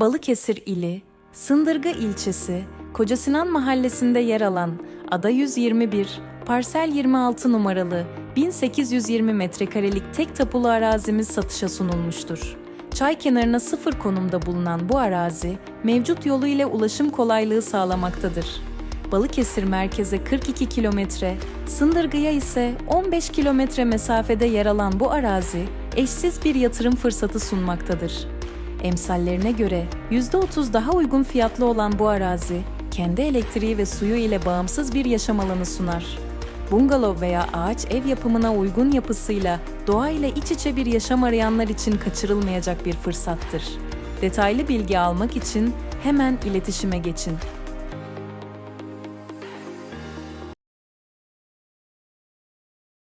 Balıkesir ili, Sındırga ilçesi, Kocasinan mahallesinde yer alan Ada 121, Parsel 26 numaralı 1820 metrekarelik tek tapulu arazimiz satışa sunulmuştur. Çay kenarına sıfır konumda bulunan bu arazi, mevcut yolu ile ulaşım kolaylığı sağlamaktadır. Balıkesir merkeze 42 kilometre, Sındırgı'ya ise 15 kilometre mesafede yer alan bu arazi, eşsiz bir yatırım fırsatı sunmaktadır. Emsallerine göre %30 daha uygun fiyatlı olan bu arazi, kendi elektriği ve suyu ile bağımsız bir yaşam alanı sunar. Bungalov veya ağaç ev yapımına uygun yapısıyla doğa ile iç içe bir yaşam arayanlar için kaçırılmayacak bir fırsattır. Detaylı bilgi almak için hemen iletişime geçin.